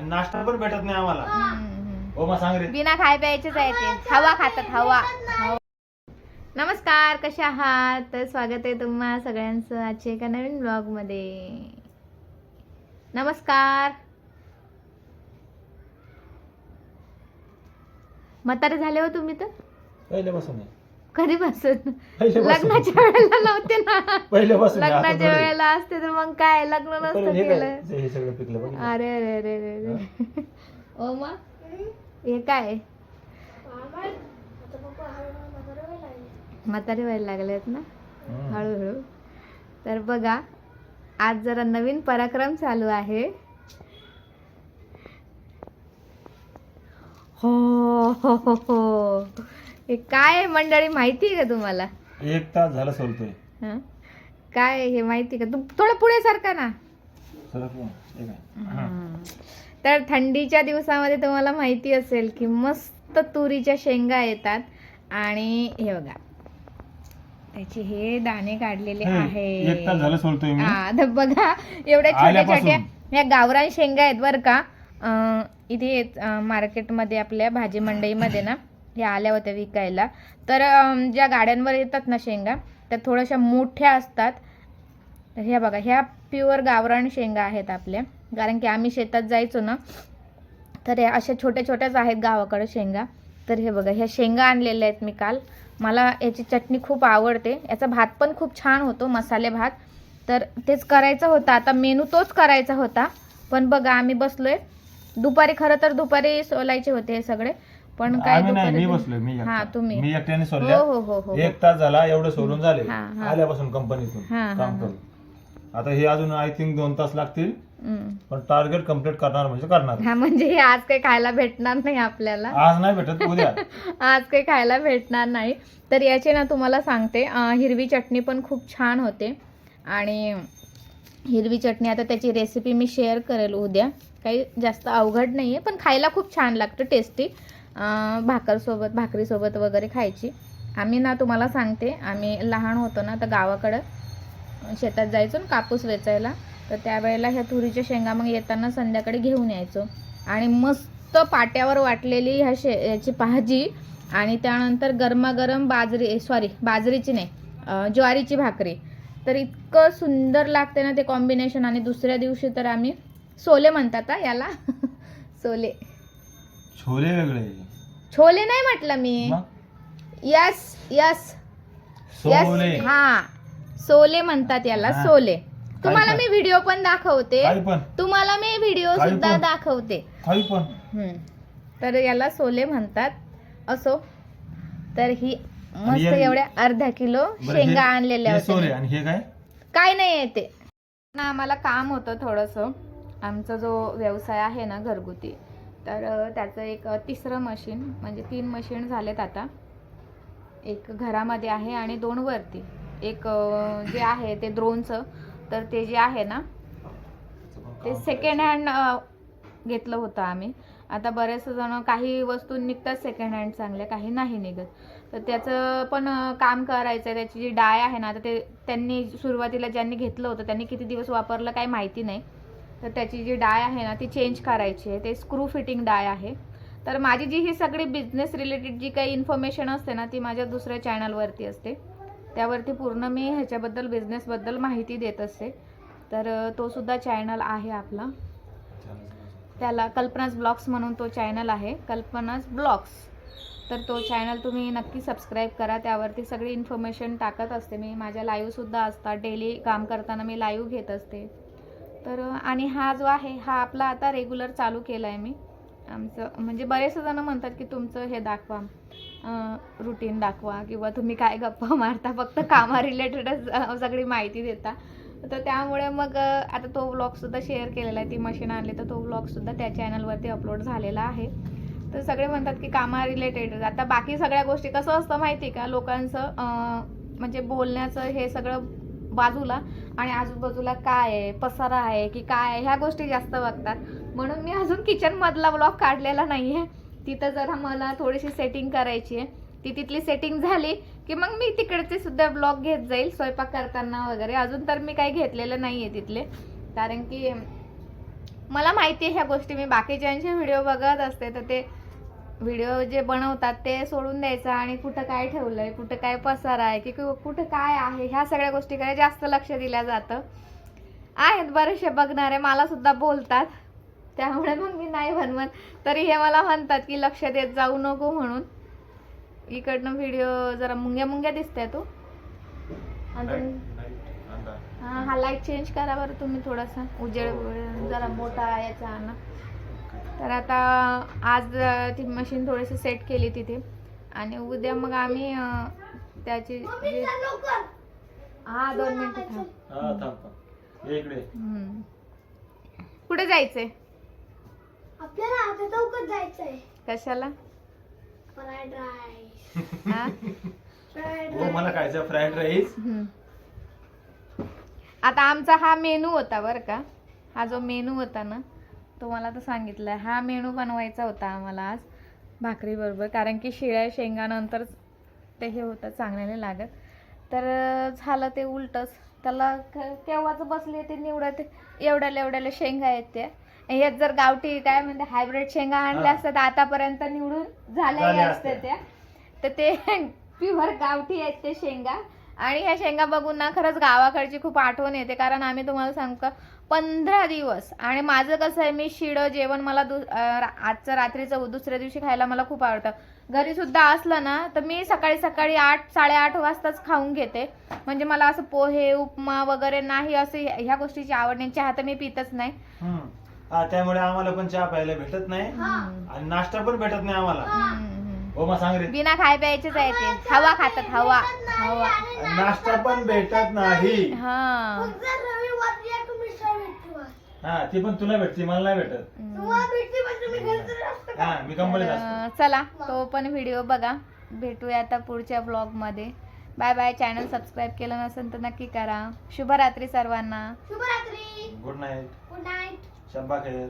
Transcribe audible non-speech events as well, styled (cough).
आणि नाश्ता पण भेटत नाही आम्हाला. हम्म. हो सांग रे. बिना खाय प्यायचेच आहे ते. हवा खातात हवा. नमस्कार कशा आहात? तर स्वागत आहे तुम्हा सगळ्यांचं आजच्या एका नवीन ब्लॉगमध्ये नमस्कार. म्हातारे झाले हो तुम्ही तर? पहिल्यापासून आहे. कधीपासून? लग्नाच्या वेळेला नव्हते ना? पहिल्यापासून लग्नाच्या. वेळेला असते तर मग काय? लग्न नसतं हे? केलं. हे सगळं पिकलं बघ अरे अरे अरे अरे अरे. ओ मा हे काय? म्हातारे व्हायला लागले. आहेत ना? हम्म. हळूहळू. तर बघा आज जरा नवीन पराक्रम चालू आहे. हो हो हो हो. हे काय मंडळी? माहिती आहे का तुम्हाला? एक तास झालं सोलतोय हं? काय हे माहिती आहे का? तू थोडं पुढे सारखा ना. तर थंडीच्या दिवसामध्ये तुम्हाला माहिती असेल की मस्त तुरीच्या शेंगा येतात. आणि हे बघा. त्याचे हे दाणे काढलेले हे, एक तास झालं आहे सोलतोय मी. हा तर बघा एवढ्या छोट्या आल्यापासून. छोट्या या गावरान शेंगा आहेत बरं का. अं, इथे मार्केटमध्ये आपल्या भाजी मंडईमध्ये ना. ह्या आल्या होत्या विकायला. तर ज्या गाड्यांवर येतात ना शेंगा त्या थोड्याशा मोठ्या असतात. तर ह्या बघा ह्या प्युअर गावरान शेंगा आहेत आपल्या. कारण की आम्ही शेतात जायचो ना तर ह्या अशा छोट्या छोट्याच आहेत गावाकडे शेंगा. तर हे बघा ह्या शेंगा आणलेल्या आहेत मी काल. मला याची चटणी खूप आवडते. याचा भात पण खूप छान होतो मसाले भात. तर तेच करायचं होतं. आता मेनू तोच करायचा होता. पण बघा आम्ही बसलोय. दुपारी खरं तर दुपारी सोलायचे होते हे सगळे. पण काय आम्ही नाही मी दुपारी बसलोय मी एकटा. हा तुम्ही. मी एकट्याने हो सोडल्या हो हो हो. एक तास झाला एवढं सोडून झाले. हा, हा. आल्यापासून कंपनीतून हा, हा, काम हा. करून. आता हे अजून आय थिंक दोन तास लागतील. हम्म. पण टार्गेट कंप्लीट करणार म्हणजे करणार. हा म्हणजे हे आज काही खायला भेटणार नाही आपल्याला. आज नाही भेटत उद्या. (laughs) आज काही खायला भेटणार नाही. तर याचे ना तुम्हाला सांगते अं, हिरवी चटणी पण खूप छान होते. आणि हिरवी चटणी आता त्याची रेसिपी मी शेअर करेल उद्या. काही जास्त अवघड नाही आहे पण खायला खूप छान लागतं टेस्टी भाकरसोबत भाकरीसोबत वगैरे खायची. आम्ही ना तुम्हाला सांगते आम्ही लहान होतो ना तर गावाकडं शेतात जायचो ना कापूस वेचायला. तर त्यावेळेला ह्या तुरीच्या शेंगा मग येताना संध्याकाळी घेऊन यायचो. आणि मस्त पाट्यावर वाटलेली ह्या शे याची भाजी आणि त्यानंतर गरमागरम बाजरी सॉरी बाजरीची नाही ज्वारीची भाकरी. तर इतकं सुंदर लागते ना ते कॉम्बिनेशन आणि दुसऱ्या दिवशी तर आम्ही सोले म्हणतात याला. (laughs) सोले. छोले वेगळे. छोले नाही म्हटलं मी. मग? Yes yes. सोले. यस हा. सोले म्हणतात याला हा. सोले. तुम्हाला. मी व्हिडिओ पण दाखवते. काही पण. तुम्हाला मी व्हिडिओ काही सुद्धा पण. दाखवते. काही पण. हम्म. तर याला सोले म्हणतात. असो. तर ही मस्त एवढ्या अर्धा किलो बरं, हे- शेंगा आणलेल्या हे सोले होत्या आणि हे काय? काय नाही येते ना आम्हाला काम होतं थोडंसं. आमचा जो व्यवसाय आहे ना घरगुती तर त्याचं एक तिसरं मशीन म्हणजे तीन मशीन झालेत आता. एक घरामध्ये आहे आणि दोन वरती. एक जे आहे ते द्रोणचं तर ते जे आहे ना ते सेकंड हँड घेतलं होतं आम्ही. आता बरेच जण काही वस्तू निघतात सेकंड हँड चांगल्या काही नाही निघत. तर त्याचं पण काम करायचं आहे त्याची जी डाय आहे ना आता ते त्यांनी सुरुवातीला ज्यांनी घेतलं होतं त्यांनी किती दिवस वापरलं काही माहिती नाही. तर त्याची जी डाय आहे ना ती चेंज करायची आहे. ते स्क्रू फिटिंग डाय आहे. तर माझी जी ही सगळी बिझनेस रिलेटेड जी काही इन्फॉर्मेशन असते ना ती माझ्या दुसऱ्या चॅनलवरती असते. त्यावरती पूर्ण मी ह्याच्याबद्दल बिझनेसबद्दल माहिती देत असते. तर तो सुद्धा चॅनल आहे आपला. त्याला कल्पनाज ब्लॉग्स म्हणून तो चॅनल आहे. कल्पनाज ब्लॉग्स. तर तो चॅनल तुम्ही नक्की सबस्क्राईब करा. त्यावरती सगळी इन्फॉर्मेशन टाकत असते मी. माझ्या लाईव्हसुद्धा असतात. डेली काम करताना मी लाईव्ह घेत असते. तर आणि हा जो आहे हा आपला आता रेग्युलर चालू केला आहे मी. आमचं म्हणजे बरेचसे जण म्हणतात की तुमचं हे दाखवा रुटीन दाखवा किंवा तुम्ही काय गप्पा (laughs) मारता फक्त कामा रिलेटेडच सगळी माहिती देता. तर त्यामुळे मग आता तो व्लॉगसुद्धा शेअर केलेला आहे ती मशीन आणली तर तो व्लॉगसुद्धा त्या चॅनलवरती अपलोड झालेला आहे. तर सगळे म्हणतात की कामा रिलेटेड आता बाकी सगळ्या गोष्टी कसं असतं माहिती आहे का? लोकांचं म्हणजे बोलण्याचं हे सगळं बाजूला आणि आजूबाजूला काय आहे पसारा आहे की काय आहे ह्या गोष्टी जास्त बघतात. म्हणून मी अजून किचनमधला ब्लॉग काढलेला नाही आहे तिथं जरा मला थोडीशी सेटिंग करायची आहे. ती तिथली सेटिंग झाली की मग मी तिकडचे सुद्धा ब्लॉग घेत जाईल स्वयंपाक करताना वगैरे. अजून तर मी काही घेतलेलं नाही आहे तिथले. कारण की मला माहिती आहे ह्या गोष्टी. मी बाकीच्यांचे व्हिडिओ बघत असते तर ते व्हिडिओ जे बनवतात ते सोडून द्यायचं आणि कुठं काय ठेवलंय कुठं काय पसार आहे की कुठं काय आहे ह्या सगळ्या गोष्टीकडे जास्त लक्ष दिलं जातं. आहेत बरेचसे बघणारे मला सुद्धा बोलतात. त्यामुळे मग मी नाही बनवत. तरी हे मला म्हणतात की लक्ष देत जाऊ नको म्हणून. इकडनं व्हिडिओ जरा मुंग्या मुंग्या दिसताय तू. अजून हा हा लाइट चेंज करा बरं तुम्ही थोडासा. उजेड जरा मोठा याचा आणा. तर आता आज ती मशीन थोडीशी सेट केली तिथे. आणि उद्या मग आम्ही त्याची हा दोन मिनिटं थांब. हा. कुठे जायचंय? आपल्याला आता चौकात जायचंय. कशाला? Fried rice. हा? (laughs) मला खायचं फ्राईड राईस. हम्म. आता आमचा हा मेनू होता बरं का. हा जो मेनू होता ना तुम्हाला तर सांगितलं हा मेनू बनवायचा होता आम्हाला आज भाकरी बरोबर. कारण की शिळ्या शेंगानंतर ते हे होतं चांगलं नाही लागत. तर झालं ते उलटच. त्याला केव्हाच बसले ते निवडत एवढ्याला एवढ्याला शेंगा आहेत त्या ह्यात जर गावठी काय म्हणते हायब्रिड शेंगा आणल्या. असतात आतापर्यंत निवडून झालेल्या असत्या. त्या. तर ते (laughs) प्युअर गावठी आहेत ते शेंगा. आणि ह्या शेंगा बघून ना खरंच गावाकडची खूप आठवण येते. कारण आम्ही तुम्हाला सांगू का पंधरा दिवस आणि माझं कसं आहे मी शिळं जेवण मला दु आजचं रात्रीचं दुसऱ्या दिवशी खायला मला खूप आवडतं. घरी सुद्धा असलं ना तर मी सकाळी सकाळी आठ साडेआठ वाजताच खाऊन घेते. म्हणजे मला असं पोहे उपमा वगैरे नाही असं ह्या गोष्टीची आवड नाही. चहा तर मी पितच नाही. हा त्यामुळे आम्हाला पण चहा प्यायला भेटत नाही. आणि नाश्ता पण भेटत नाही आम्हाला. हम्म. मग सांग रे. बिना खाय प्यायचेच आहे ते. हवा खातात हवा. हवा. नाश्ता पण भेटत नाही. हा. रविवारी या तुम्ही. हा ती पण तुला भेटते मला नाही भेटत. तुम्हाला पण तुम्ही? हा मी कंपनीत असतो. चला तो पण व्हिडिओ बघा. भेटूया आता पुढच्या ब्लॉगमध्ये बाय बाय चॅनल सबस्क्राईब केलं नसेल तर नक्की करा. शुभरात्री सर्वांना. शुभरात्री. गुड नाईट गुड नाईट शब्बा खेळ